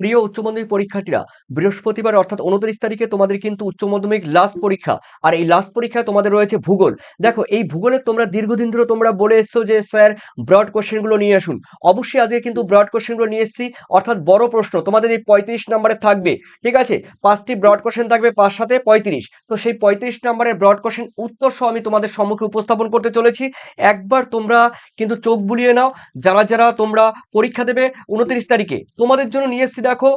প্রিয় উচ্চ মাধ্যমিক পরীক্ষার্থীরা, বৃহস্পতিবার অর্থাৎ উনত্রিশ তারিখে তোমাদের কিন্তু উচ্চ মাধ্যমিক লাস্ট পরীক্ষা। আর এই লাস্ট পরীক্ষায় তোমাদের রয়েছে ভূগোল। দেখো, এই ভূগোলে তোমরা দীর্ঘদিন ধরে তোমরা বলে এসছো যে, স্যার ব্রড কোশ্চেনগুলো নিয়ে আসুন। অবশ্যই আজকে কিন্তু ব্রড কোশ্চেনগুলো নিয়ে এসেছি। অর্থাৎ বড় প্রশ্ন, তোমাদের এই পঁয়ত্রিশ নম্বরে থাকবে। ঠিক আছে? পাঁচটি ব্রড কোশ্চেন থাকবে, পাঁচ সাথে পঁয়ত্রিশ। তো সেই পঁয়ত্রিশ নম্বরের ব্রড কোশ্চেন উত্তর সহ আমি তোমাদের সম্মুখে উপস্থাপন করতে চলেছি। একবার তোমরা কিন্তু চোখ বুলিয়ে নাও। যারা যারা তোমরা পরীক্ষা দেবে উনত্রিশ তারিখে, তোমাদের জন্য নিয়ে এসেছি দেখো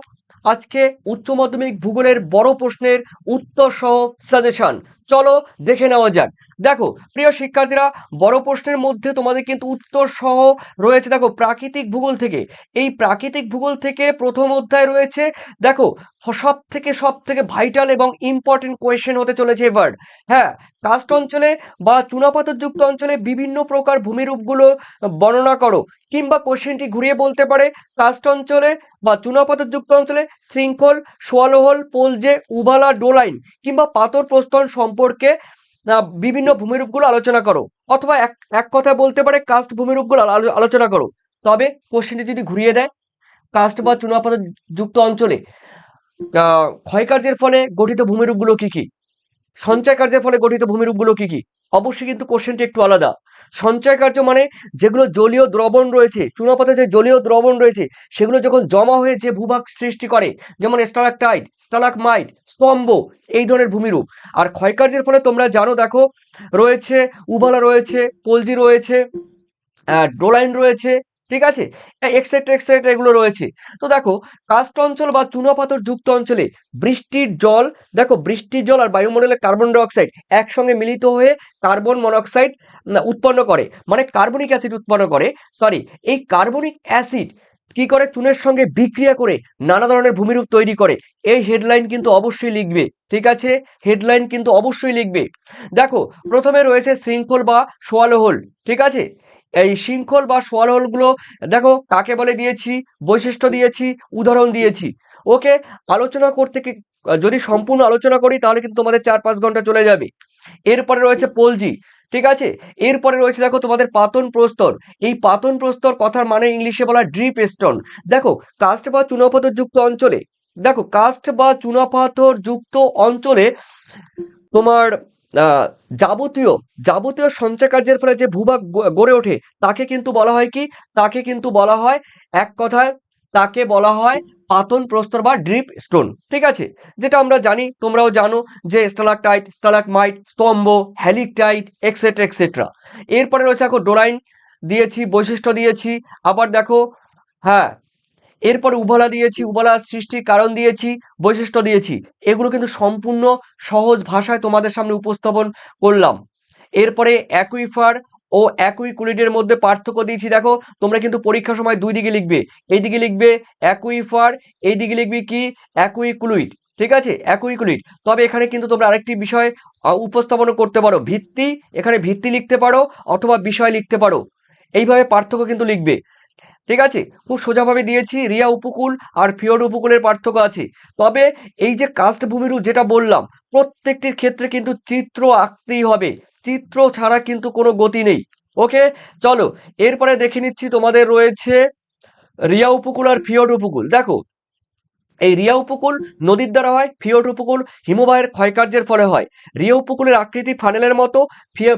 আজকে উচ্চ মাধ্যমিক ভূগোলের বড় প্রশ্নের উত্তর সহ সাজেশন চলো দেখে নেওয়া যাক। দেখো, প্রিয় শিক্ষার্থীরা, বড় প্রশ্নের মধ্যে তোমাদের কিন্তু উত্তর সহ রয়েছে, দেখো, প্রাকৃতিক ভূগোল থেকে। এই প্রাকৃতিক ভূগোল থেকে প্রথম অধ্যায় রয়েছে, দেখো সব থেকে সব থেকে ভাইটাল এবং ইম্পর্টেন্ট কোয়েশ্চেন হতে চলেছে এবার। হ্যাঁ কাস্ট অঞ্চলে বা চুনাপাথরযুক্ত অঞ্চলে বিভিন্ন প্রকার ভূমিরূপগুলো বর্ণনা করো, কিংবা কোশ্চেনটি ঘুরিয়ে বলতে পারে, কাস্ট অঞ্চলে বা চুনাপাথরযুক্ত অঞ্চলে শৃঙ্খল, সোয়ালোহল, পোলজে উবালা ডোলাইন, কিংবা পাথর প্রস্তর সম্পর্কে বিভিন্ন ভূমিরূপগুলো আলোচনা করো। অথবা এক এক কথায় বলতে পারে কাস্ট ভূমিরূপগুলো আলো- আলোচনা করো। তবে কোশ্চেনটি যদি ঘুরিয়ে দেয় কাস্ট বা চুনাপাত যুক্ত অঞ্চলে ক্ষয়কার্যের ফলে গঠিত ভূমিরূপগুলো কি কি? সঞ্চয় কার্যের ফলে গঠিত ভূমিরূপগুলো কি কি? অবশ্যই কিন্তু কোশ্চেনটি একটু আলাদা। সঞ্চয় কার্য মানে যেগুলো জলীয় দ্রবণ রয়েছে চুনাপাতে যে জলীয় দ্রবণ রয়েছে, সেগুলো যখন জমা হয়ে যে ভূভাগ সৃষ্টি করে, যেমন স্টালাকটাইট স্টালাকমাইট স্তম্ভ, এই ধরনের ভূমিরূপ। আর ক্ষয়কার্যের ফলে তোমরা জানো, দেখো, রয়েছে, উভালা রয়েছে, কলজি রয়েছে ডোলাইন রয়েছে ঠিক আছে? এক্সেট্রা এক্সেট্রা এগুলো রয়েছে। তো দেখো কাস্ট অঞ্চল বা চুনাপাথর যুক্ত অঞ্চলে বৃষ্টির জল, দেখো বৃষ্টির জল আর বায়ুমণ্ডলে কার্বন ডাইঅক্সাইড একসঙ্গে মিলিত হয়ে কার্বন মনোক্সাইড উৎপন্ন করে। মানে কার্বনিক অ্যাসিড উৎপন্ন করে। সরি এই কার্বনিক অ্যাসিড কি করে? চুনের সঙ্গে বিক্রিয়া করে নানা ধরনের ভূমিরূপ তৈরি করে। এই হেডলাইন কিন্তু অবশ্যই লিখবে। ঠিক আছে? হেডলাইন কিন্তু অবশ্যই লিখবে। দেখো, প্রথমে রয়েছে শৃঙ্খল বা সোয়ালোহল ঠিক আছে? এই শৃঙ্খল বা সোয়ালোহলগুলো দেখো কাকে বলে দিয়েছি? বৈশিষ্ট্য দিয়েছি, উদাহরণ দিয়েছি। ওকে, আলোচনা করতে যদি সম্পূর্ণ আলোচনা করি তাহলে কিন্তু তোমাদের চার পাঁচ ঘণ্টা চলে যাবে। এরপরে রয়েছে পলজি, ঠিক আছে? এরপরে রয়েছে দেখো তোমাদের পাতন প্রস্তর। এই পাতন প্রস্তর কথার মানে ইংলিশে বলা ড্রিপ স্টোন। দেখো, কাস্ট বা চুনাপাথর যুক্ত অঞ্চলে, দেখো, কাস্ট বা চুনাপাথর যুক্ত অঞ্চলে তোমার যাবতীয় যাবতীয় সঞ্চয় কার্যের ফলে যে ভূভাগ গড়ে ওঠে, তাকে কিন্তু বলা হয় কি? তাকে কিন্তু বলা হয়, এক কথায় তাকে বলা হয় পাতন, প্রস্তর বা ড্রিপ স্টোন। ঠিক আছে? যেটা আমরা জানি, তোমরাও জানো যে স্টালাকটাইট স্টালাকমাইট স্তম্ভ হ্যালিকটাইট এক্সেট্রা এক্সেট্রা এরপরে রয়েছে দেখো, ডোরাইন দিয়েছি, বৈশিষ্ট্য দিয়েছি। আবার দেখো হ্যাঁ এরপরে উবালা দিয়েছি উবালা সৃষ্টির কারণ দিয়েছি, বৈশিষ্ট্য দিয়েছি। এগুলো কিন্তু সম্পূর্ণ সহজ ভাষায় তোমাদের সামনে উপস্থাপন করলাম। এরপরে অ্যাকুইফার ও অ্যাকুইকুলিডের মধ্যে পার্থক্য দিয়েছি, দেখো, তোমরা কিন্তু পরীক্ষার সময় দুই দিকে লিখবে। এইদিকে লিখবে অ্যাকুইফার, এইদিকে লিখবে কি? অ্যাকুইকুলুইড ঠিক আছে? অ্যাকুইকুলিড। তবে এখানে কিন্তু তোমরা আরেকটি বিষয় উপস্থাপন করতে পারো। ভিত্তি, এখানে ভিত্তি লিখতে পারো অথবা বিষয় লিখতে পারো। এইভাবে পার্থক্য কিন্তু লিখবে। ঠিক আছে? খুব সোজাভাবে দিয়েছি, রিয়া উপকূল আর ফিওর উপকূলের পার্থক্য আছে। তবে এই যে কাস্ট ভূমিরূপ যেটা বললাম, প্রত্যেকটির ক্ষেত্রে কিন্তু চিত্র আঁকতেই হবে। চিত্র ছাড়া কিন্তু কোনো গতি নেই। ওকে? চলো, এরপরে দেখে নিচ্ছি তোমাদের রয়েছে রিয়া উপকূল আর ফিওর উপকূল। দেখো এই রিয়া উপকূল নদীর দ্বারা হয় ফিওর উপকূল হিমবাহের ক্ষয়কার্যের ফলে হয়। রিয়া উপকূলের আকৃতি ফানেলের মতো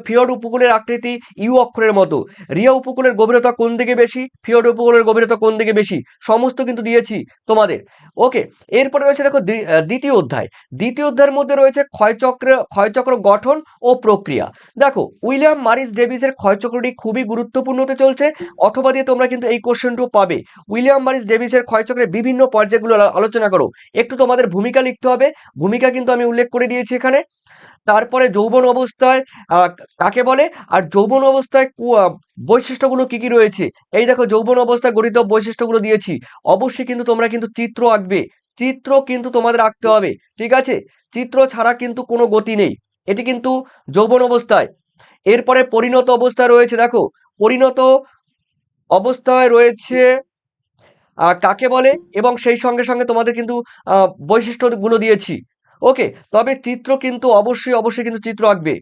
ফিওর উপকূলের আকৃতি ইউ অক্ষরের মতো। রিয়া উপকূলের গভীরতা কোন দিকে বেশি ফিওর উপকূলের গভীরতা কোন দিকে বেশি, সমস্ত কিন্তু দিয়েছি তোমাদের। ওকে, এরপরে রয়েছে দেখো দ্বি- দ্বিতীয় অধ্যায়। দ্বিতীয় অধ্যায়ের মধ্যে রয়েছে ক্ষয়চক্র ক্ষয়চক্র গঠন ও প্রক্রিয়া। দেখো, উইলিয়াম মারিস ডেভিসের ক্ষয়চক্রটি খুবই গুরুত্বপূর্ণ হতে চলছে, অথবা দিয়ে তোমরা কিন্তু এই কোশ্চেনটিও পাবে। উইলিয়াম মারিস ডেভিসের ক্ষয়চক্রের বিভিন্ন পর্যায়গুলো আলোচনা করো। একটু তোমাদের ভূমিকা লিখতে হবে। ভূমিকা কিন্তু আমি উল্লেখ করে দিয়েছি এখানে। তারপরে যৌবন অবস্থায় কাকে বলে? আর যৌবন অবস্থায় বৈশিষ্ট্যগুলো কি কি রয়েছে? এই দেখো, যৌবন অবস্থায় গঠিত বৈশিষ্ট্যগুলো দিয়েছি। অবশ্যই কিন্তু তোমরা কিন্তু চিত্র আঁকবে। চিত্র কিন্তু তোমাদের আঁকতে হবে, ঠিক আছে? চিত্র ছাড়া কিন্তু কোনো গতি নেই। এটি কিন্তু যৌবন অবস্থায়। এরপরে পরিণত অবস্থায় রয়েছে, দেখো। পরিণত অবস্থায় রয়েছে কাকে বলে? এবং সেই সঙ্গে সঙ্গে তোমাদের কিন্তু বৈশিষ্ট্যগুলো দিয়েছি। ওকে, তবে চিত্র কিন্তু অবশ্যই অবশ্যই কিন্তু চিত্র আঁকবে।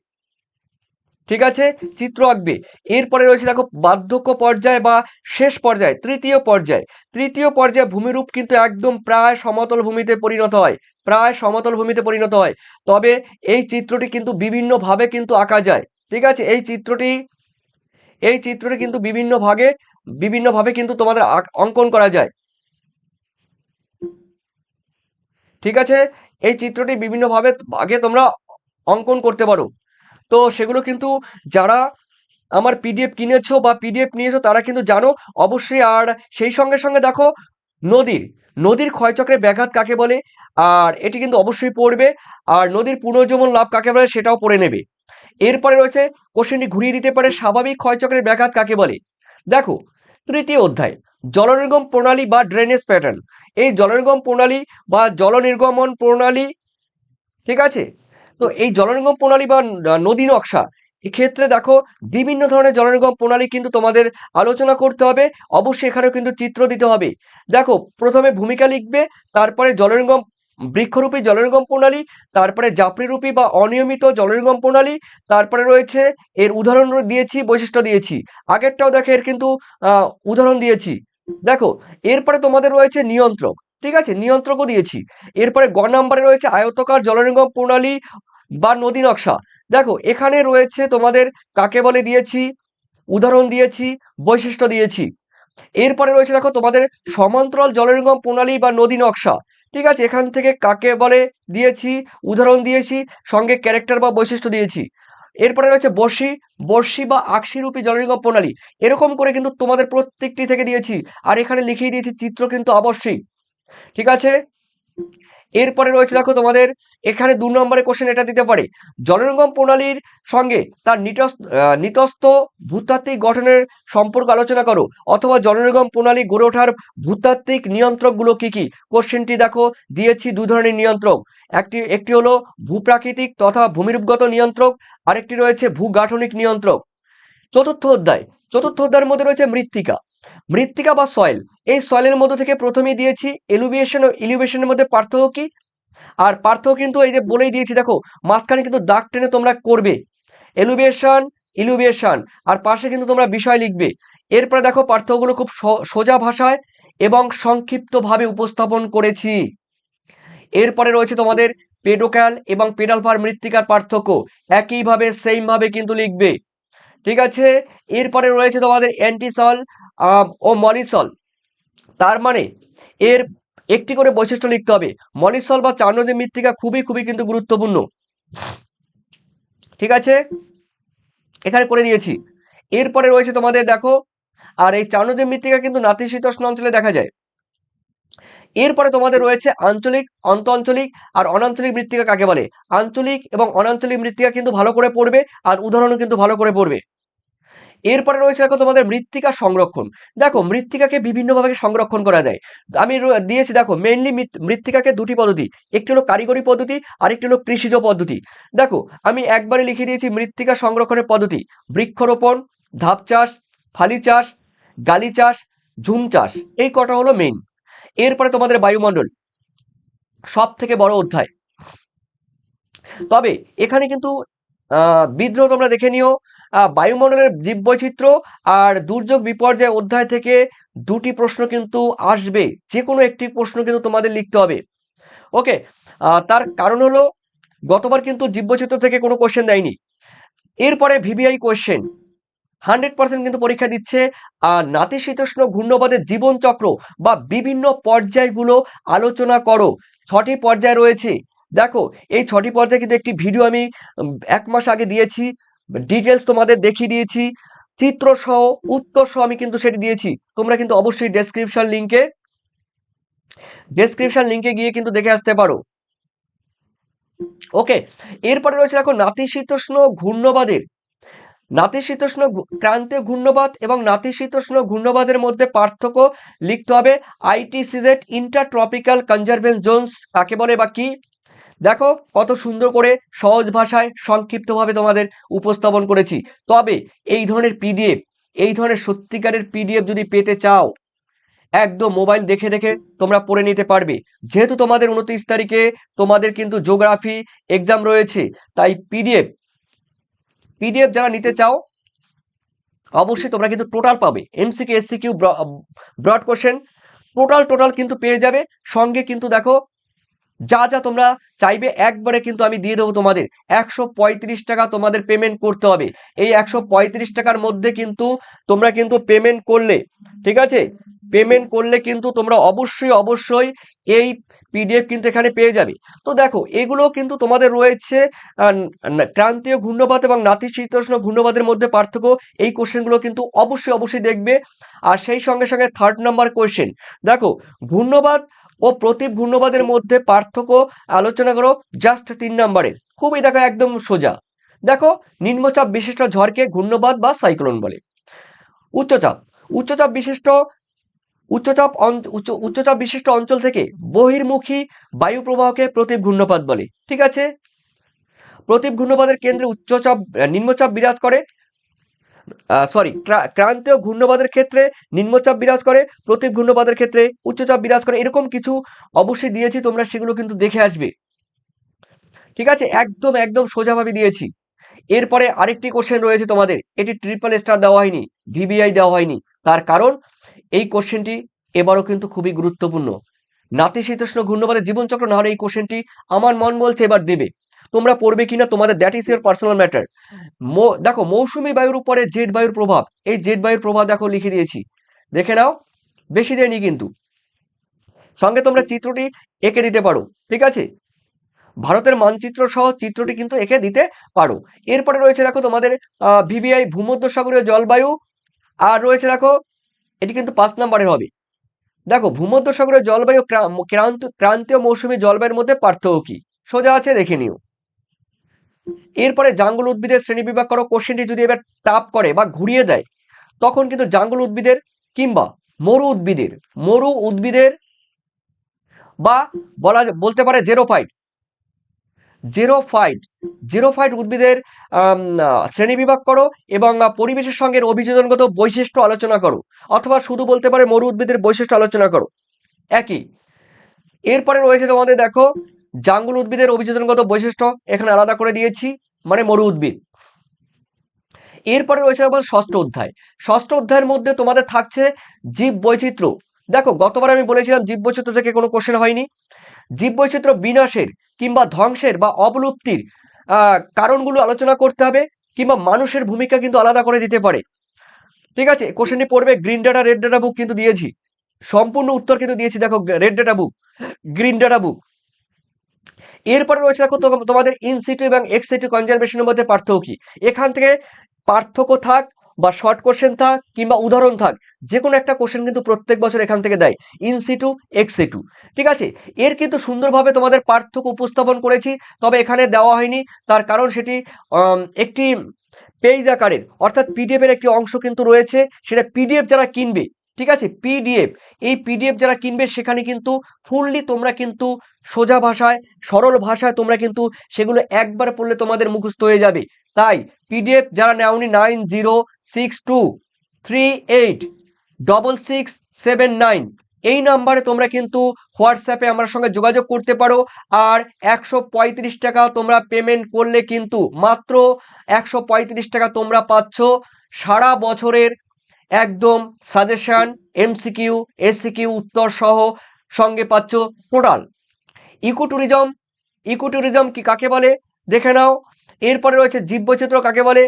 ঠিক আছে? চিত্র আঁকবে। এরপরে রয়েছে দেখো, বার্ধক্য পর্যায় বা শেষ পর্যায়, তৃতীয় পর্যায়। তৃতীয় পর্যায়ে ভূমিরূপ কিন্তু একদম প্রায় সমতল ভূমিতে পরিণত হয়, প্রায় সমতল ভূমিতে পরিণত হয়। তবে এই চিত্রটি কিন্তু বিভিন্নভাবে কিন্তু আঁকা যায়। ঠিক আছে? এই চিত্রটি এই চিত্রটি কিন্তু বিভিন্ন ভাগে বিভিন্নভাবে কিন্তু তোমাদের অঙ্কন করা যায়। ঠিক আছে? এই চিত্রটি বিভিন্নভাবে আগে তোমরা অঙ্কন করতে পারো। তো সেগুলো কিন্তু যারা আমার পিডিএফ কিনেছো বা পিডিএফ নিয়েছো, তারা কিন্তু জানো। অবশ্যই আর সেই সঙ্গে সঙ্গে দেখো, নদীর নদীর ক্ষয়চক্রের ব্যাঘাত কাকে বলে? আর এটি কিন্তু অবশ্যই পড়বে। আর নদীর পুনর্জীবন লাভ কাকে বলে সেটাও পড়ে নেবে। এরপরে রয়েছে, কোশ্চেনটি ঘুরিয়ে দিতে পারে, স্বাভাবিক ক্ষয়চক্রের ব্যাঘাত কাকে বলে? দেখো তৃতীয় অধ্যায়, জলনির্গম প্রণালী বা ড্রেনেজ প্যাটার্ন এই জলনির্গম প্রণালী বা জলনির্গমন প্রণালী, ঠিক আছে? তো এই জলনির্গম প্রণালী বা নদী নকশা, এক্ষেত্রে দেখো বিভিন্ন ধরনের জলনির্গম প্রণালী কিন্তু তোমাদের আলোচনা করতে হবে। অবশ্যই এখানেও কিন্তু চিত্র দিতে হবে। দেখো, প্রথমে ভূমিকা লিখবে, তারপরে জলনির্গম বৃক্ষরূপী জলনির্গম প্রণালী, তারপরে জাপড়িরূপী বা অনিয়মিত জলনির্গম প্রণালী, তারপরে রয়েছে এর উদাহরণ দিয়েছি, বৈশিষ্ট্য দিয়েছি। আগেরটাও দেখো এর কিন্তু উদাহরণ দিয়েছি। দেখো, এরপরে তোমাদের রয়েছে নিয়ন্ত্রক, ঠিক আছে? নিয়ন্ত্রকও দিয়েছি। এরপরে গ নাম্বারে রয়েছে আয়তকার জলনির্গম প্রণালী বা নদী নকশা। দেখো, এখানে রয়েছে তোমাদের কাকে বলে দিয়েছি? উদাহরণ দিয়েছি, বৈশিষ্ট্য দিয়েছি। এরপরে রয়েছে দেখো তোমাদের সমান্তরাল জলনির্গম প্রণালী বা নদী নকশা। ঠিক আছে, এখান থেকে কাকে বলে দিয়েছি, উদাহরণ দিয়েছি, সঙ্গে ক্যারেক্টার বা বৈশিষ্ট্য দিয়েছি। এরপরে রয়েছে বর্ষি বর্ষি বা আকশিরূপী জলনিগম প্রণালী। এরকম করে কিন্তু তোমাদের প্রত্যেকটি থেকে দিয়েছি। আর এখানে লিখিয়ে দিয়েছি চিত্র কিন্তু অবশ্যই। ঠিক আছে? এরপরে রয়েছে দেখো তোমাদের এখানে দু নম্বরের কোশ্চেন এটা দিতে পারে। জলনির্গম প্রণালীর সঙ্গে তার নিটস আহ, নিতস্ত ভূতাত্ত্বিক গঠনের সম্পর্ক আলোচনা করো অথবা জলনির্গম প্রণালী গড়ে ওঠার ভূতাত্ত্বিক নিয়ন্ত্রকগুলো কি কি? কোশ্চেনটি দেখো দিয়েছি দু ধরনের নিয়ন্ত্রক। একটি একটি হলো ভূপ্রাকৃতিক তথা ভূমিরূপগত নিয়ন্ত্রক আরেকটি রয়েছে ভূগাঠনিক নিয়ন্ত্রক। চতুর্থ অধ্যায় চতুর্থ অধ্যায়ের মধ্যে রয়েছে মৃত্তিকা। মৃত্তিকা বা সয়েল এই সয়েলের মধ্যে থেকে প্রথমেই দিয়েছি এলিভিয়েশন ও ইলিভেশনের মধ্যে পার্থক্য কি? আর পার্থক্য কিন্তু এই যে বলেই দিয়েছি, দেখো, মাঝখানে কিন্তু দাগ টেনে তোমরা করবে। এলিভিয়েশন ইলিভিয়েশন আর পাশে কিন্তু তোমরা বিষয় লিখবে। এরপরে দেখো পার্থক্যগুলো খুব সোজা ভাষায় এবং সংক্ষিপ্তভাবে উপস্থাপন করেছি। এরপরে রয়েছে তোমাদের পেডোক্যাল এবং পেডালফার মৃত্তিকার পার্থক্য। একইভাবে সেম ভাবে কিন্তু লিখবে। ঠিক আছে? এরপরে রয়েছে তোমাদের অ্যান্টিসল ও মলিসল তার মানে এর একটি করে বৈশিষ্ট্য লিখতে হবে। মলিসল বা চারনদী মৃত্তিকা খুবই খুবই কিন্তু গুরুত্বপূর্ণ। ঠিক আছে? এখানে করে দিয়েছি এরপরে রয়েছে তোমাদের, দেখো, আর এই চারনদী মৃত্তিকা কিন্তু নাতিশীতোষ্ণ অঞ্চলে দেখা যায়। এরপরে তোমাদের রয়েছে আঞ্চলিক অন্ত আঞ্চলিক আর অনাঞ্চলিক মৃত্তিকা কাকে বলে? আঞ্চলিক এবং অনাঞ্চলিক মৃত্তিকা কিন্তু ভালো করে পড়বে আর উদাহরণও কিন্তু ভালো করে পড়বে। এরপরে রয়েছে দেখো তোমাদের মৃত্তিকা সংরক্ষণ। দেখো, মৃত্তিকাকে বিভিন্নভাবে সংরক্ষণ করা যায়। আমি দিয়েছি দেখো মেইনলি মৃত্তিকাকে দুটি পদ্ধতি, একটি হলো কারিগরি পদ্ধতি, আরেকটি হলো কৃষিজ পদ্ধতি। দেখো, আমি একবারে লিখে দিয়েছি মৃত্তিকা সংরক্ষণের পদ্ধতি, বৃক্ষরোপণ, ধাপ চাষ, ফালি চাষ, গালি চাষ, ঝুম চাষ, এই কটা হলো মেইন এরপরে তোমাদের বায়ুমণ্ডল সব থেকে বড় অধ্যায়। তবে এখানে কিন্তু বিদ্রোহ তোমরা দেখে নিও বায়ুমণ্ডলের জীববৈচিত্র্য আর দুর্যোগ বিপর্যয় অধ্যায় থেকে দুটি প্রশ্ন কিন্তু আসবে। যে কোনো একটি প্রশ্ন কিন্তু তোমাদের লিখতে হবে। ওকে তার কারণ হলো, গতবার কিন্তু জীববৈচিত্র্য থেকে কোনো কোশ্চেন দেয়নি। এরপরে ভিভিআই কোয়েশ্চেন হান্ড্রেড পার্সেন্ট কিন্তু পরীক্ষা দিচ্ছে, আর নাতিশীতোষ্ণ ঘূর্ণবাদের জীবন চক্র বা বিভিন্ন পর্যায়গুলো আলোচনা করো। ছটি পর্যায় রয়েছে। দেখো, এই ছটি পর্যায়ে কিন্তু একটি ভিডিও আমি এক মাস আগে দিয়েছি। ডিটেলস তোমাদের দেখিয়ে দিয়েছি। চিত্র সহ, উত্তর সহ আমি কিন্তু সেটি দিয়েছি। তোমরা কিন্তু অবশ্যই ডেসক্রিপশন লিংকে ডেসক্রিপশন লিংকে গিয়ে কিন্তু দেখে আসতে পারো। ওকে এরপরে রয়েছে দেখো নাতিশীতোষ্ণ ঘূর্ণবাদের নাতিশীতোষ্ণ ক্রান্তীয় ঘূর্ণবাদ এবং নাতিশীতোষ্ণ ঘূর্ণবাদের মধ্যে পার্থক্য লিখতে হবে। আইটিসিজেড ইন্টারট্রপিক্যাল কনজারভেন্স জোনস কাকে বলে বা কি? দেখো কত সুন্দর করে সহজ ভাষায় সংক্ষিপ্তভাবে তোমাদের উপস্থাপন করেছি। তবে এই ধরনের পিডিএফ এই ধরনের সত্যিকারের পিডিএফ যদি পেতে চাও, একদম মোবাইল দেখে দেখে তোমরা পড়ে নিতে পারবে। যেহেতু তোমাদের উনত্রিশ তারিখে তোমাদের কিন্তু জিওগ্রাফি এক্সাম রয়েছে, তাই পিডিএফ পিডিএফ যারা নিতে চাও, অবশ্যই তোমরা কিন্তু টোটাল পাবে। MCQ SCQ broad question total total কিন্তু পেয়ে যাবে। সঙ্গে কিন্তু দেখো যা যা তোমরা চাইবে, একবারে কিন্তু আমি দিয়ে দেবো তোমাদের। একশো পঁয়ত্রিশ টাকা তোমাদের পেমেন্ট করতে হবে। এই একশো পঁয়ত্রিশ টাকার মধ্যে কিন্তু তোমরা কিন্তু পেমেন্ট করলে, ঠিক আছে? পেমেন্ট করলে কিন্তু তোমরা অবশ্যই অবশ্যই এই পিডিএফ কিন্তু এখানে পেয়ে যাবে। তো দেখো, এগুলো কিন্তু তোমাদের রয়েছে ক্রান্তীয় ঘূর্ণবাদ এবং নাতিশীতোষ্ণ ঘূর্ণবাদের মধ্যে পার্থক্য। এই কোশ্চেনগুলো কিন্তু অবশ্যই অবশ্যই দেখবে। আর সেই সঙ্গে সঙ্গে থার্ড নাম্বার কোশ্চেন দেখো ঘূর্ণবাদ ও প্রতীপ ঘূর্ণবাদের মধ্যে পার্থক্য আলোচনা করো জাস্ট তিন নম্বরে। খুবই দেখো একদম সোজা। দেখো, নিম্নচাপ বিশিষ্ট ঝড়কে ঘূর্ণবাদ বা সাইক্লোন বলে। উচ্চচাপ উচ্চচাপ বিশিষ্ট, উচ্চচাপ উচ্চচাপ বিশিষ্ট অঞ্চল থেকে বহির্মুখী বায়ু প্রবাহকে প্রতীপ ঘূর্ণপাত বলে। ঠিক আছে? প্রতীপ ঘূর্ণপাতের কেন্দ্রে উচ্চচাপ, নিম্নচাপ বিরাজ করে। সরি ক্রান্তীয় ঘূর্ণবাদের ক্ষেত্রে নিম্নচাপ বিরাজ করে, প্রতীপ ঘূর্ণবাদের ক্ষেত্রে উচ্চচাপ বিরাজ করে, এরকম কিছু অবশ্যই দিয়েছি, তোমরা সেগুলো কিন্তু দেখে আসবে। ঠিক আছে? একদম একদম সোজাভাবে দিয়েছি। এরপরে আরেকটি কোশ্চেন রয়েছে তোমাদের। এটি ট্রিপল স্টার দেওয়া হয়নি ভিবিআই দেওয়া হয়নি। তার কারণ, এই কোশ্চেনটি এবারও কিন্তু খুবই গুরুত্বপূর্ণ। নাতিশীতোষ্ণ ঘূর্ণবাদের জীবনচক্র না হলে এই কোশ্চেনটি আমার মন বলছে এবার দেবে। তোমরা পড়বে কিনা তোমাদের that is your personal matter দেখো, মৌসুমী বায়ুর উপরে জেট বায়ুর প্রভাব। এই জেট বায়ুর প্রভাব দেখো লিখে দিয়েছি। দেখে নাও, বেশি দেয়নি কিন্তু। সঙ্গে তোমরা চিত্রটি এঁকে দিতে পারো, ঠিক আছে? ভারতের মানচিত্র সহ চিত্রটি কিন্তু এঁকে দিতে পারো। এরপরে রয়েছে দেখো তোমাদের ভিভিআই ভূমধ্যসাগরীয় জলবায়ু, আর রয়েছে দেখো, এটি কিন্তু পাঁচ নম্বরের হবে। দেখো, ভূমধ্যসাগরীয় জলবায়ু ক্রান্ত, ক্রান্তীয় মৌসুমী জলবায়ুর মধ্যে পার্থক্য কি? সোজা আছে, দেখে নিও। এরপরে জাঙ্গল উদ্ভিদের শ্রেণীবিভাগ করো, কোশ্চেনটি যদি এবার টাপ করে বা ঘুরিয়ে দেয়, তখন কিন্তু জাঙ্গল উদ্ভিদের কিংবা মরু উদ্ভিদের মরু উদ্ভিদের বা বলা বলতে পারে জেরোফাইট জেরোফাইট জেরোফাইট উদ্ভিদের শ্রেণীবিভাগ করো এবং পরিবেশের সঙ্গে অভিযোজনগত বৈশিষ্ট্য আলোচনা করো, অথবা শুধু বলতে পারে মরু উদ্ভিদের বৈশিষ্ট্য আলোচনা করো। একই। এরপরে রয়েছে তোমাদের দেখো জাঙ্গল উদ্ভিদের অভিযোজনগত বৈশিষ্ট্য এখানে আলাদা করে দিয়েছি মানে মরু উদ্ভিদ। এরপরে রয়েছে আবার ষষ্ঠ অধ্যায়। ষষ্ঠ অধ্যায়ের মধ্যে তোমাদের থাকছে জীব বৈচিত্র্য দেখো, গতবার আমি বলেছিলাম জীব বৈচিত্র্য থেকে কোনো কোশ্চেন হয়নি। জীব বৈচিত্র্য বিনাশের কিংবা ধ্বংসের বা অবলুপ্তির কারণগুলো আলোচনা করতে হবে, কিংবা মানুষের ভূমিকা কিন্তু আলাদা করে দিতে পারে। ঠিক আছে? কোশ্চেনটি পড়বে green data red data book কিন্তু দিয়েছি। সম্পূর্ণ উত্তর কিন্তু দিয়েছি, দেখো red data book green data book এরপরে রয়েছে দেখো তোমাদের ইনসিটু এবং এক্সিটু কনজারভেশনের মধ্যে পার্থক্য কি? এখান থেকে পার্থক্য থাক বা শর্ট কোশ্চেন থাক কিংবা উদাহরণ থাক যে কোনো একটা কোশ্চেন কিন্তু প্রত্যেক বছর এখান থেকে দেয় ইনসিটু এক্সিটু ঠিক আছে? এর কিন্তু সুন্দরভাবে তোমাদের পার্থক্য উপস্থাপন করেছি, তবে এখানে দেওয়া হয়নি, তার কারণ সেটি একটি পেজ আকারের, অর্থাৎ পিডিএফ এর একটি অংশ কিন্তু রয়েছে, সেটা পিডিএফ যারা কিনবে, ঠিক আছে? পিডিএফ এই পিডিএফ যারা কিনবে, সেখানে কিন্তু ফুললি তোমরা কিন্তু সোজা ভাষায়, সরল ভাষায় তোমরা কিন্তু সেগুলো একবার পড়লে তোমাদের মুখস্থ হয়ে যাবে। তাই পিডিএফ যারা নেওনি, nine zero six two three eight double six seven nine এই নাম্বারে তোমরা কিন্তু হোয়াটসঅ্যাপে আমার সঙ্গে যোগাযোগ করতে পারো। আর একশো পঁয়ত্রিশ টাকা তোমরা পেমেন্ট করলে কিন্তু মাত্র একশো পঁয়ত্রিশ টাকা তোমরা পাচ্ছ। সারা বছরের একদম সাজেশান এমসিকিউ এসিকিউ উত্তর সহ সঙ্গে পাচ্ছ total eco tourism eco tourism কি কাকে বলে? দেখে নাও। এরপরে রয়েছে জীববৈচিত্র্য কাকে বলে?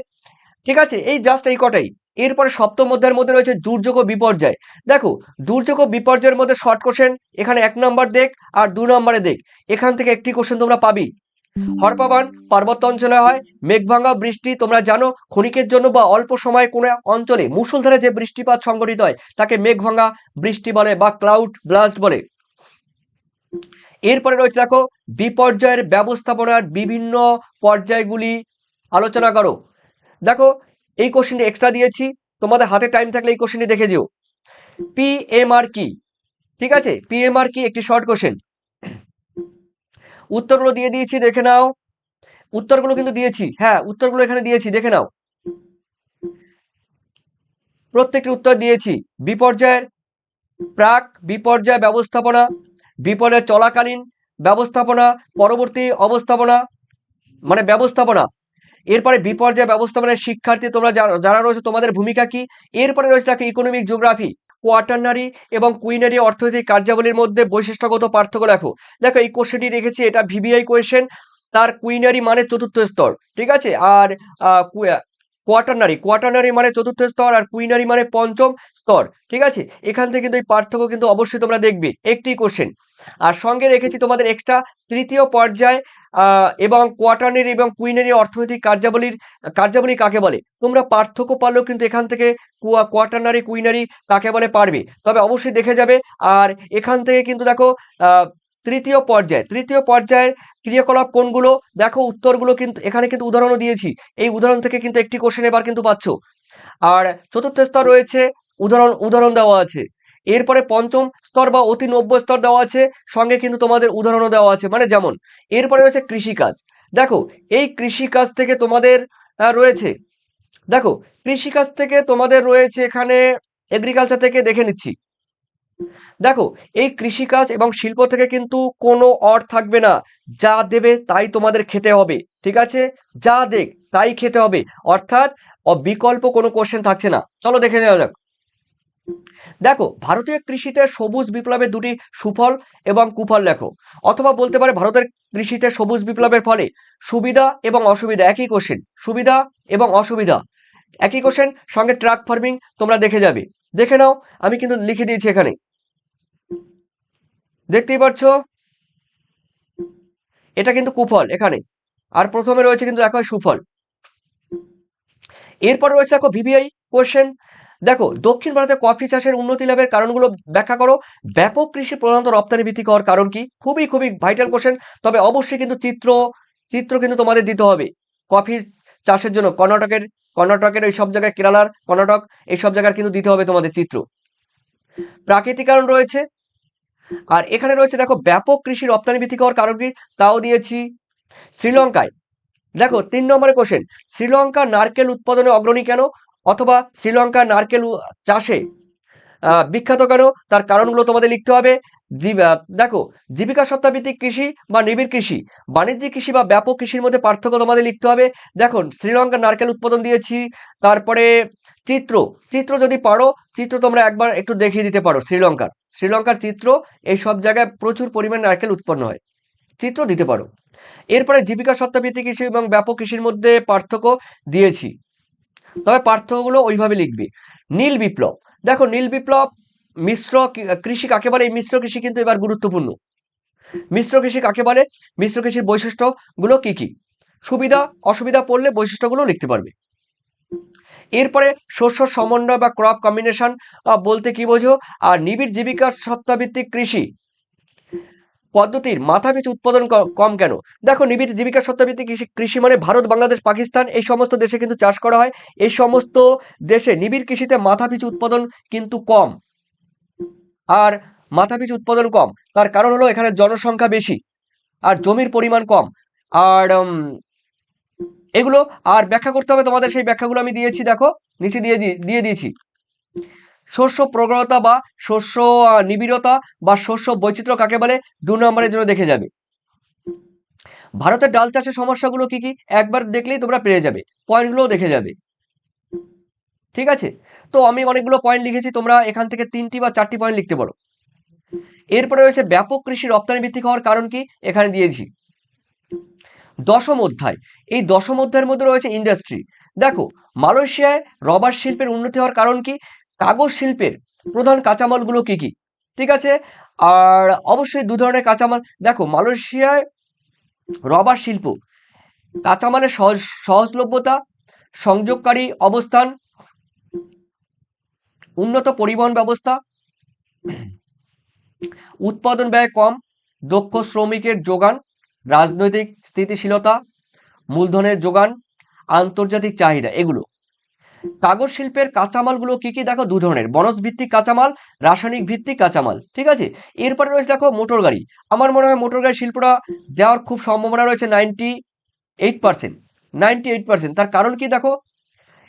ঠিক আছে, এই জাস্ট এই কটাই। এরপরে সপ্তম অধ্যায়ের মধ্যে রয়েছে দুর্যোগ ও বিপর্যয়। দেখো, দুর্যোগ ও বিপর্যয়ের মধ্যে শর্ট কোশ্চেন এখানে এক নম্বর দেখ আর দু নম্বরে দেখ। এখান থেকে একটি কোশ্চেন তোমরা পাবি। হরপাবান পার্বত্য অঞ্চলে হয় মেঘভাঙ্গা বৃষ্টি, তোমরা জানো ক্ষণিকের জন্য বা অল্প সময় কোনো অঞ্চলে, মুসলধারে যে বৃষ্টিপাত সংঘটিত হয়, তাকে মেঘভাঙ্গা বৃষ্টি বলে বা ক্লাউড ব্লাস্ট বলে। এরপরে রয়েছে দেখো, বিপর্যয়ের ব্যবস্থাপনার বিভিন্ন পর্যায়গুলি আলোচনা করো। দেখো, এই কোশ্চেনটি এক্সট্রা দিয়েছি, তোমাদের হাতে টাইম থাকলে এই কোশ্চেনটি দেখে যেও। পি পিএমআর কি? ঠিক আছে? পি পিএমআর কি? একটি শর্ট কোশ্চেন উত্তরগুলো দিয়ে দিয়েছি, দেখে নাও। উত্তরগুলো কিন্তু দিয়েছি হ্যাঁ উত্তরগুলো এখানে দিয়েছি, দেখে নাও। প্রত্যেকটি উত্তর দিয়েছি। বিপর্যয়ের প্রাক বিপর্যয় ব্যবস্থাপনা বিপর্যয় চলাকালীন ব্যবস্থাপনা, পরবর্তী অবস্থাপনা মানে ব্যবস্থাপনা। এরপরে বিপর্যয় ব্যবস্থাপনার শিক্ষার্থী তোমরা যারা- রয়েছে, তোমাদের ভূমিকা কি? এরপরে রয়েছে দেখো ইকোনমিক জিওগ্রাফি কোয়াটারনারি এবং কুইনারি অর্থনৈতিক কার্যাবলীর মধ্যে বৈশিষ্ট্যগত পার্থক্য দেখো দেখো এই কোশ্চেনটি রেখেছি, এটা ভিবিআই কোয়েশ্চেন তার কুইনারি মানে চতুর্থ স্তর, ঠিক আছে? আর কোয়াটারনারি কোয়াটারনারি মানে চতুর্থ স্তর আর কুইনারি মানে পঞ্চম স্তর, ঠিক আছে? এখান থেকে কিন্তু এই পার্থক্য কিন্তু অবশ্যই তোমরা দেখবে, একটি কোশ্চেন আর সঙ্গে রেখেছি তোমাদের এক্সট্রা তৃতীয় পর্যায় এবং কোয়াটারনারি এবং কুইনারি অর্থনৈতিক কার্যাবলীর, কার্যাবলী কাকে বলে? তোমরা পার্থক্য পারলেও কিন্তু এখান থেকে কুয়া- কোয়াটারনারি কুইনারি কাকে বলে পারবে। তবে অবশ্যই দেখে যাবে, আর এখান থেকে কিন্তু দেখো তৃতীয় পর্যায়, তৃতীয় পর্যায়ের ক্রিয়াকলাপ কোনগুলো? দেখো উত্তরগুলো কিন্তু, এখানে কিন্তু উদাহরণও দিয়েছি। এই উদাহরণ থেকে কিন্তু একটি কোশ্চেন এবার কিন্তু পাচ্ছ। আর চতুর্থ স্তর রয়েছে, উদাহরণ উদাহরণ দেওয়া আছে। এরপরে পঞ্চম স্তর বা অতি নব্য স্তর দেওয়া আছে, সঙ্গে কিন্তু তোমাদের উদাহরণও দেওয়া আছে। মানে যেমন, এরপরে রয়েছে কৃষিকাজ। দেখো, এই কৃষিকাজ থেকে তোমাদের রয়েছে। দেখো, কৃষিকাজ থেকে তোমাদের রয়েছে এখানে এগ্রিকালচার থেকে দেখে নিচ্ছি। দেখো, এই কৃষিকাজ এবং শিল্প থেকে কিন্তু কোনো অর থাকবে না। যা দেবে তাই তোমাদের খেতে হবে, ঠিক আছে? যা দেখ তাই খেতে হবে। অর্থাৎ বিকল্প কোনো কোশ্চেন থাকছে না। চলো দেখে নেওয়া যাক। দেখো, ভারতীয় কৃষিতে সবুজ বিপ্লবের দুটি সুফল এবং কুফল লেখো। অথবা বলতে পারে ভারতের কৃষিতে সবুজ বিপ্লবের ফলে সুবিধা এবং অসুবিধা। একই কোশ্চেন সুবিধা এবং অসুবিধা। একই কোশ্চেন সঙ্গে ট্রাক ফার্মিং তোমরা দেখে যাবে। দেখে নাও, আমি কিন্তু লিখে দিয়েছি এখানে। দেখতেই পাচ্ছ এটা কিন্তু কুফল, এখানে। আর প্রথমে রয়েছে কিন্তু দেখো সুফল। এরপর রয়েছে দেখো ভিভিআই কোয়েশ্চেন দেখো, দক্ষিণ ভারতে কফি চাষের উন্নতি লাভের কারণগুলো ব্যাখ্যা করো। ব্যাপক কৃষি প্রধানত রপ্তানি ভিত্তিক হওয়ার কারণ কি? খুবই খুবই ভাইটাল কোশ্চেন তবে অবশ্যই কিন্তু চিত্র চিত্র কিন্তু তোমাদের দিতে হবে। কফির চাষের জন্য কর্ণাটকের কর্ণাটকের ওই সব জায়গায় কেরালার, কর্ণাটক এই সব জায়গার কিন্তু দিতে হবে তোমাদের চিত্র। প্রাকৃতিক কারণ রয়েছে। আর এখানে রয়েছে, দেখো, ব্যাপক কৃষি রপ্তানি ভিত্তিক হওয়ার কারণ কি? তাও দিয়েছি। শ্রীলঙ্কায়, দেখো, তিন নম্বরে কোশ্চেন শ্রীলঙ্কা নারকেল উৎপাদনে অগ্রণী কেন? অথবা শ্রীলঙ্কা নারকেল চাষে বিখ্যাত কেন? তার কারণগুলো তোমাদের লিখতে হবে। দেখো, জীবিকা সত্তাভিত্তিক কৃষি বা নিবিড় কৃষি, বাণিজ্যিক কৃষি বা ব্যাপক কৃষির মধ্যে পার্থক্য তোমাদের লিখতে হবে। দেখো, শ্রীলঙ্কার নারকেল উৎপাদন দিয়েছি, তারপরে চিত্র। চিত্র যদি পারো, চিত্র তোমরা একবার একটু দেখিয়ে দিতে পারো, শ্রীলঙ্কার। শ্রীলঙ্কার চিত্র, এই সব জায়গায় প্রচুর পরিমাণ নারকেল উৎপন্ন হয়। চিত্র দিতে পারো। এরপরে জীবিকা সত্তাভিত্তিক কৃষি এবং ব্যাপক কৃষির মধ্যে পার্থক্য দিয়েছি। তবে পার্থক্যগুলো ওইভাবে লিখবে। নীল বিপ্লব। দেখো, নীল বিপ্লব মিশ্র কৃষি কাকে বলে? এই মিশ্র কৃষি কিন্তু এবার গুরুত্বপূর্ণ। মিশ্র কৃষি কাকে বলে? মিশ্র কৃষির বৈশিষ্ট্যগুলো কি কি? সুবিধা, অসুবিধা পড়লে বৈশিষ্ট্যগুলো লিখতে পারবে। এরপরে শস্য সমন্বয় বা ক্রপ কম্বিনেশন বলতে কি বোঝো? আর নিবিড় জীবিকা সত্তাভিত্তিক কৃষি পদ্ধতির মাথাপিছু উৎপাদন কম কেন? দেখো, নিবিড় জীবিকা সত্তাভিত্তিক কৃষি কৃষি মানে ভারত, বাংলাদেশ, পাকিস্তান, এই সমস্ত দেশে কিন্তু চাষ করা হয়। এই সমস্ত দেশে নিবিড় কৃষিতে মাথাপিছু উৎপাদন কিন্তু কম। আর মাথাপিছু উৎপাদন কম। তার কারণ হলো এখানে জনসংখ্যা বেশি আর জমির পরিমাণ কম। আর এগুলো আর ব্যাখ্যা করতে হবে। তোমাদের সেই ব্যাখ্যাগুলো আমি দিয়েছি, দেখো, নিচে দিয়ে দিয়ে দিয়েছি। শস্য প্রগণতা বা শস্য নিবিড়তা বা শস্য বৈচিত্র্য কাকে বলে? দু নম্বরের জন্য দেখে যাবে। ভারতের ডাল চাষের সমস্যাগুলো কি কি? একবার দেখলেই তোমরা পেয়ে যাবে। পয়েন্টগুলোও দেখে যাবে। ঠিক আছে? তো আমি অনেকগুলো পয়েন্ট লিখেছি, তোমরা এখান থেকে তিনটি বা চারটি পয়েন্ট লিখতে পারো। এরপরে রয়েছে ব্যাপক কৃষি রপ্তানি ভিত্তিক হওয়ার কারণ কি? এখানে দিয়েছি। দশম অধ্যায়। এই দশম অধ্যায়ের মধ্যে রয়েছে ইন্ডাস্ট্রি দেখো, মালয়েশিয়ায় রবার শিল্পের উন্নতি হওয়ার কারণ কি? কাগজ শিল্পের প্রধান কাঁচামালগুলো কি কি? ঠিক আছে? আর অবশ্যই দু ধরনের কাঁচামাল। দেখো, মালয়েশিয়ায় রবার শিল্প, কাঁচামালের সহজ, সহজলভ্যতা, সংযোগকারী অবস্থান উন্নত পরিবহন ব্যবস্থা, উৎপাদন ব্যয় কম, দক্ষ শ্রমিকের যোগান, রাজনৈতিক স্থিতিশীলতা, মূলধনের যোগান, আন্তর্জাতিক চাহিদা, এগুলো। কাগজ শিল্পের কাঁচামালগুলো কি কি? দেখো, দু ধরনের। বনজ ভিত্তিক কাঁচামাল, রাসায়নিক ভিত্তিক কাঁচামাল, ঠিক আছে? এরপরে রয়েছে, দেখো, মোটর গাড়ি। আমার মনে হয় মোটর গাড়ি শিল্পটা দেওয়ার খুব সম্ভাবনা রয়েছে ninety eight percent, ninety eight percent. তার কারণ কি? দেখো,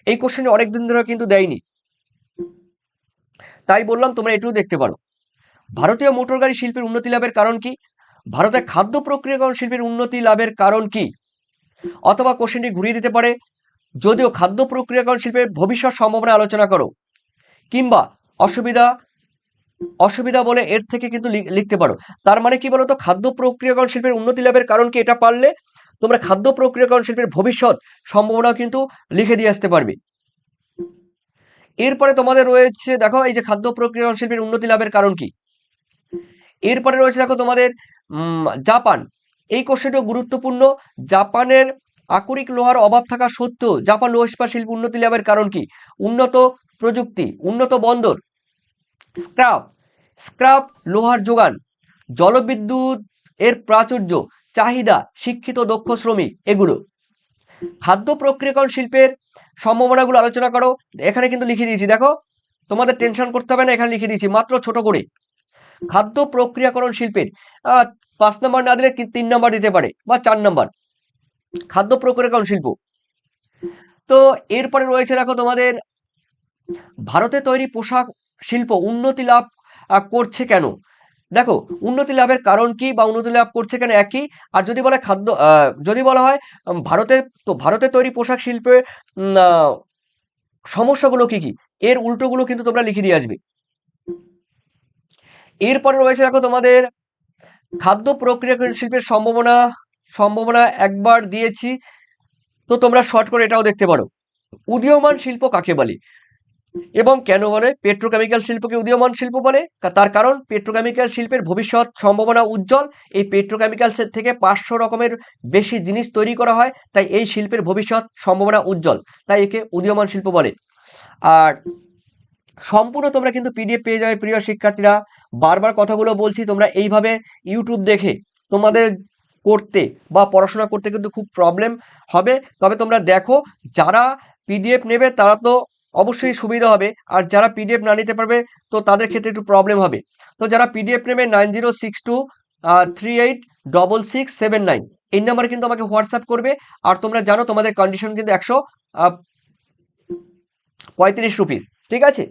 এই কোশ্চেনে অনেক দিন ধরে কিন্তু দেয়নি। তাই বললাম তোমরা এটুকু দেখতে পারো। ভারতীয় মোটর গাড়ি শিল্পের উন্নতি লাভের কারণ কি? ভারতের খাদ্য প্রক্রিয়াকরণ শিল্পের উন্নতি লাভের কারণ কি? অথবা কোশ্চেনটি ঘুরিয়ে দিতে পারে, যদিও খাদ্য প্রক্রিয়াকরণ শিল্পের ভবিষ্যৎ সম্ভাবনা আলোচনা করো, কিংবা অসুবিধা অসুবিধা বলে এর থেকে কিন্তু লিখতে পারো। তার মানে কি বলতো? খাদ্য প্রক্রিয়াকরণ শিল্পের উন্নতি লাভের কারণ কি? এটা পারলে তোমরা খাদ্য প্রক্রিয়াকরণ শিল্পের ভবিষ্যৎ সম্ভাবনা কিন্তু লিখে দিয়ে আসতে পারবে। এরপরে তোমাদের রয়েছে, দেখো, এই যে খাদ্য প্রক্রিয়াকরণ শিল্পের উন্নতি লাভের কারণ কি? এরপরে রয়েছে, দেখো, তোমাদের জাপান। এই কোশ্চেনটাও গুরুত্বপূর্ণ। জাপানের আকরিক লোহার অভাব থাকা সত্ত্বেও জাপান লোহ ইস্পাত শিল্প উন্নতি লাভের কারণ কি? উন্নত প্রযুক্তি, উন্নত বন্দর স্ক্রাপ স্ক্রাপ লোহার যোগান, জলবিদ্যুৎ এর প্রাচুর্য, চাহিদা, শিক্ষিত দক্ষ শ্রমিক, এগুলো। খাদ্য প্রক্রিয়াকরণ শিল্পের সম্ভাবনাগুলো আলোচনা করো। এখানে কিন্তু লিখে দিয়েছি, দেখো, তোমাদের টেনশন করতে হবে না, এখানে লিখে দিয়েছি, মাত্র ছোট করে। খাদ্য প্রক্রিয়াকরণ শিল্পের পাঁচ নম্বর না দিলে তিন নম্বর দিতে পারে, বা চার নম্বর। খাদ্য প্রক্রিয়াকরণ শিল্প। তো এরপরে রয়েছে, দেখো, তোমাদের ভারতে তৈরি পোশাক শিল্প উন্নতি লাভ করছে কেন? দেখো, উন্নতি লাভের কারণ কি বা উন্নতি লাভ করছে কেন একই? আর যদি বলে খাদ্য যদি বলা হয় ভারতে, তো ভারতে তৈরি পোশাক শিল্পের সমস্যাগুলো কি কি? এর উল্টোগুলো কিন্তু তোমরা লিখে দিয়ে আসবে। এরপরে রয়েছে দেখো তোমাদের, খাদ্য প্রক্রিয়া শিল্পের সম্ভাবনা সম্ভাবনা একবার দিয়েছি, তো তোমরা শর্ট করে এটাও দেখতে পারো। উদীয়মান শিল্প কাকে বলে? এবং কেন বলে পেট্রোকেমিক্যাল শিল্পকে উদীয়মান শিল্প বলে? তার কারণ পেট্রোকেমিক্যাল শিল্পের ভবিষ্যৎ সম্ভাবনা উজ্জ্বল। এই পেট্রোকেমিক্যাল থেকে পাঁচশো রকমের বেশি জিনিস তৈরি করা হয়, তাই এই শিল্পের ভবিষ্যৎ সম্ভাবনা উজ্জ্বল। তাই একে উদীয়মান শিল্প বলে। আর সম্পূর্ণ তোমরা কিন্তু পিডিএফ পেয়ে যাবে, প্রিয় শিক্ষার্থীরা। বারবার কথাগুলো বলছি, তোমরা এইভাবে ইউটিউব দেখে তোমাদের করতে বা পড়াশোনা করতে কিন্তু খুব প্রবলেম হবে। তবে তোমরা দেখো, যারা পিডিএফ নেবে তারা তো অবশ্যই সুবিধা হবে। আর যারা পিডিএফ না নিতে পারবে, তো তাদের ক্ষেত্রে একটু প্রবলেম হবে। তো যারা পিডিএফ নেবে nine zero six two three eight double six seven nine এই নাম্বারে কিন্তু আমাকে হোয়াটসঅ্যাপ করবে। আর তোমরা জানো তোমাদের কন্ডিশন কিন্তু একশো পঁয়ত্রিশ রুপিস ঠিক আছে?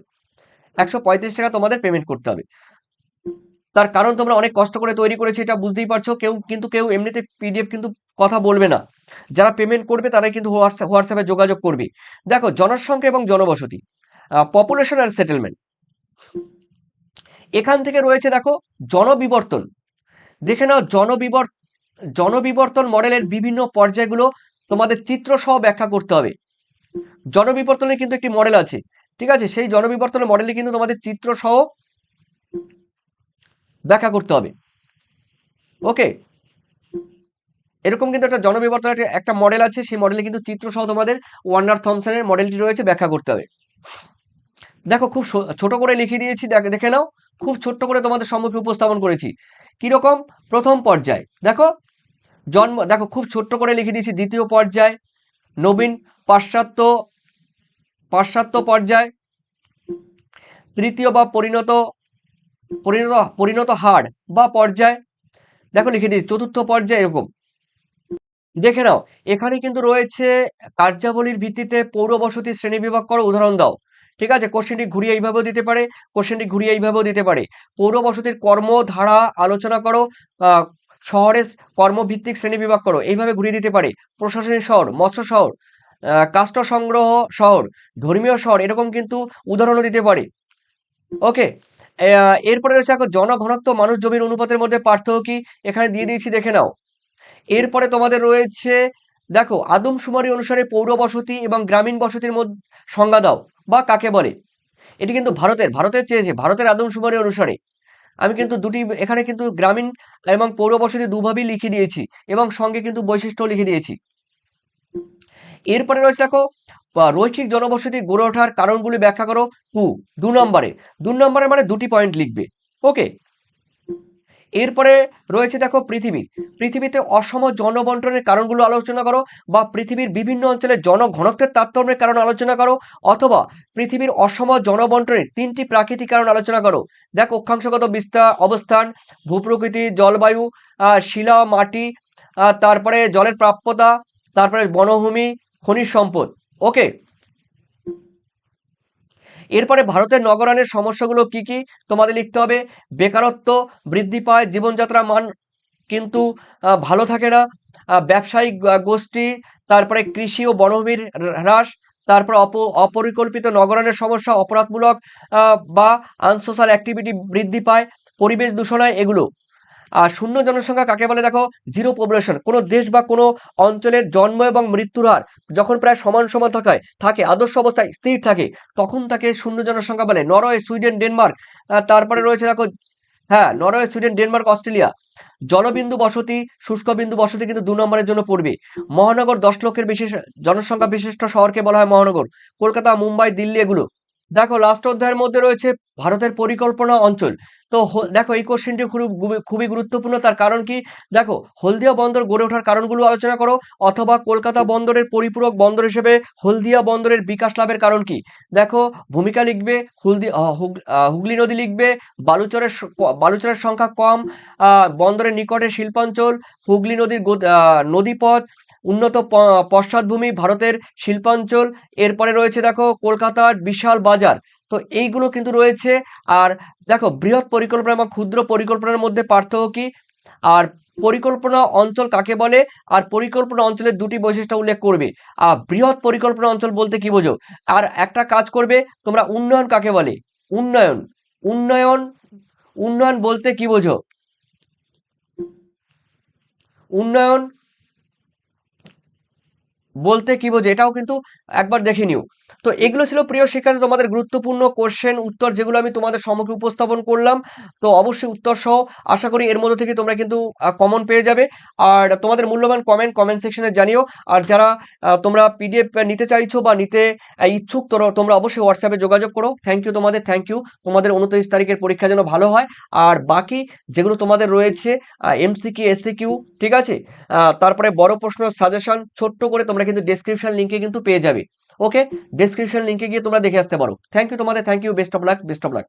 একশো পঁয়ত্রিশ টাকা তোমাদের পেমেন্ট করতে হবে। তার কারণ তোমরা অনেক কষ্ট করে তৈরি করেছি, এটা বুঝতেই পারছ। কেউ কিন্তু কেউ এমনিতে পিডিএফ কিন্তু কথা বলবে না। যারা পেমেন্ট করবে তারাই কিন্তু হোয়াটসঅ্যাপ হোয়াটসঅ্যাপে যোগাযোগ করবে। দেখো, জনসংখ্যা এবং জনবসতি পপুলেশন আর সেটেলমেন্ট এখান থেকে রয়েছে দেখো, জনবিবর্তন। দেখে নাও, জনবিবর, জনবিবর্তন মডেলের বিভিন্ন পর্যায়গুলো তোমাদের চিত্র সহ ব্যাখ্যা করতে হবে। জনবিবর্তনের কিন্তু একটি মডেল আছে, ঠিক আছে? সেই জনবিবর্তনের মডেলে কিন্তু তোমাদের চিত্র সহ ব্যাখ্যা করতে হবে। ওকে এরকম কিন্তু একটা জনবিবর্তনের একটা- মডেল আছে। সেই মডেলে কিন্তু চিত্র সহ তোমাদের ওয়ার্নার থমসনের মডেলটি রয়েছে ব্যাখ্যা করতে হবে। দেখো খুব ছোট করে লিখে দিয়েছি, দেখ- দেখে নাও। খুব ছোট্ট করে তোমাদের সম্মুখে উপস্থাপন করেছি। কীরকম? প্রথম পর্যায়। দেখো, জন্ম দেখো, খুব ছোট্ট করে লিখে দিয়েছি। দ্বিতীয় পর্যায়, নবীন পাশ্চাত্য পাশ্চাত্য পর্যায়, তৃতীয় বা পরিণত পরিণত পরিণত হার বা পর্যায়। দেখো, লিখে দিয়েছি। চতুর্থ পর্যায় এরকম। দেখে নাও, এখানে কিন্তু রয়েছে কার্যাবলীর ভিত্তিতে পৌর বসতি শ্রেণি বিভাগ করো, উদাহরণ দাও। ঠিক আছে? কোশ্চেনটি ঘুরিয়ে এইভাবেও দিতে পারে কোশ্চেনটি ঘুরিয়ে এইভাবেও দিতে পারে। পৌর বসতির কর্মধারা আলোচনা করো শহরের কর্মভিত্তিক শ্রেণি বিভাগ করো, এইভাবে ঘুরিয়ে দিতে পারে। প্রশাসনিক শহর, মৎস্য শহর কাষ্ঠ সংগ্রহ শহর, ধর্মীয় শহর, এরকম কিন্তু উদাহরণও দিতে পারে। ওকে এরপরে রয়েছে দেখো জনঘনত্ব মানুষ জমির অনুপাতের মধ্যে পার্থক্য কি? এখানে দিয়ে দিয়েছি, দেখে নাও। এরপরে তোমাদের রয়েছে, দেখো আদমশুমারি অনুসারে পৌর বসতি এবং গ্রামীণ বসতির মধ্যে, সংজ্ঞা দাও, বা কাকে বলে? এটি কিন্তু ভারতের ভারতের চেয়েছে ভারতের আদমশুমারি অনুসারে। আমি কিন্তু দুটি, এখানে কিন্তু গ্রামীণ এবং পৌর বসতি দুভাবেই লিখে দিয়েছি, এবং সঙ্গে কিন্তু বৈশিষ্ট্য লিখে দিয়েছি। এরপরে রয়েছে, দেখো রৈখিক জনবসতি গড়ে ওঠার কারণগুলি ব্যাখ্যা করো টু দু নম্বরে। দু নম্বরে মানে দুটি পয়েন্ট লিখবে। ওকে এরপরে রয়েছে দেখো পৃথিবী। পৃথিবীতে অসম জনবন্টনের কারণগুলো আলোচনা করো বা পৃথিবীর বিভিন্ন অঞ্চলে জনঘনত্বের তারতম্যের কারণ আলোচনা করো অথবা পৃথিবীর অসম জনবন্টনের তিনটি প্রাকৃতিক কারণ আলোচনা করো। দেখো অক্ষাংশগত বিস্তার অবস্থান, ভূপ্রকৃতি, জলবায়ু শিলা, মাটি তারপরে জলের প্রাপ্যতা, তারপরে বনভূমি, খনিজ সম্পদ। ওকে? এরপরে ভারতের নগরায়নের সমস্যাগুলো কি কি? তোমাদের লিখতে হবে, বেকারত্ব বৃদ্ধি পায়, জীবনযাত্রা মান কিন্তু ভালো থাকে না। ব্যবসায়িক গোষ্ঠী, তারপরে কৃষি ও বনভূমির হ্রাস, তারপর অপ, অপরিকল্পিত নগরায়নের সমস্যা অপরাধমূলক বা আনসোশাল অ্যাক্টিভিটি বৃদ্ধি পায়, পরিবেশ দূষণায় এগুলো। আর শূন্য জনসংখ্যা কাকে বলে দেখো? জিরো পপুলেশন কোনো দেশ বা কোনো অঞ্চলের জন্ম এবং মৃত্যুর হার যখন প্রায় সমান সমান থাকায়, থাকে, আদর্শ অবস্থায় স্থির থাকে, তখন তাকে শূন্য জনসংখ্যা বলে। Norway, Sweden, Denmark. তারপরে রয়েছে দেখো হ্যাঁ নরওয়ে, সুইডেন, ডেনমার্ক, অস্ট্রেলিয়া। জলবিন্দু বসতি, শুষ্ক বিন্দু বসতি কিন্তু দু নম্বরের জন্য পড়বে মহানগর দশ লক্ষের বিশেষ জনসংখ্যা বিশিষ্ট শহরকে বলা হয় মহানগর। কলকাতা, মুম্বাই, দিল্লি এগুলো। দেখো লাস্ট অধ্যায়ের মধ্যে রয়েছে ভারতের পরিকল্পনা অঞ্চল। তো দেখো, এই কোশ্চেনটি খুবই, খুবই- গুরুত্বপূর্ণ। তার কারণ কি? দেখো, হলদিয়া বন্দর গড়ে ওঠার কারণগুলো আলোচনা করো, অথবা কলকাতা বন্দরের পরিপূরক বন্দর হিসেবে হলদিয়া বন্দরের বিকাশ লাভের কারণ কি? দেখো, ভূমিকা লিখবে, হুলদি হুগলি নদী লিখবে, বালুচরের বালুচরের সংখ্যা কম বন্দরের নিকটে শিল্পাঞ্চল, হুগলি নদীর নদীপথ উন্নত পশ্চাৎভূমি ভারতের শিল্পাঞ্চল। এরপরে রয়েছে দেখো কলকাতার বিশাল বাজার। তো এইগুলো কিন্তু রয়েছে। আর দেখো বৃহৎ পরিকল্পনা এবং ক্ষুদ্র পরিকল্পনার মধ্যে পার্থক্য কি? আর পরিকল্পনা অঞ্চল কাকে বলে? আর পরিকল্পনা অঞ্চলের দুটি বৈশিষ্ট্য উল্লেখ করবে। আর বৃহৎ পরিকল্পনা অঞ্চল বলতে কি বোঝো? আর একটা কাজ করবে, তোমরা উন্নয়ন কাকে বলে? উন্নয়ন। উন্নয়ন উন্নয়ন বলতে কি বোঝো? উন্নয়ন বলতে কি বোঝো, এটাও কিন্তু একবার দেখে নিও। তো এগুলো ছিল প্রিয় শিক্ষার্থী, তোমাদের গুরুত্বপূর্ণ কোশ্চেন উত্তর যেগুলো আমি তোমাদের সম্মুখে উপস্থাপন করলাম। তো অবশ্যই উত্তর সহ, আশা করি এর মধ্যে থেকে তোমরা কিন্তু কমন পেয়ে যাবে। আর তোমাদের মূল্যবান কমেন্ট কমেন্ট সেকশনে জানিও। আর যারা তোমরা পিডিএফ নিতে চাইছো বা নিতে ইচ্ছুক তোমরা অবশ্যই হোয়াটসঅ্যাপে যোগাযোগ করো। থ্যাংক ইউ তোমাদের থ্যাংক ইউ তোমাদের উনত্রিশ তারিখের পরীক্ষা যেন ভালো হয়। আর বাকি যেগুলো তোমাদের রয়েছে এমসিকিউ এসসিকিউ ঠিক আছে? তারপরে বড় প্রশ্ন সাজেশন ছোট্ট করে তোমরা কিন্তু ডেসক্রিপশন লিঙ্কে কিন্তু পেয়ে যাবে। ওকে ডেসক্রিপশন লিঙ্কে গিয়ে তোমরা দেখে আসতে পারো। থ্যাংক ইউ তোমাদের। Thank you best of luck best of luck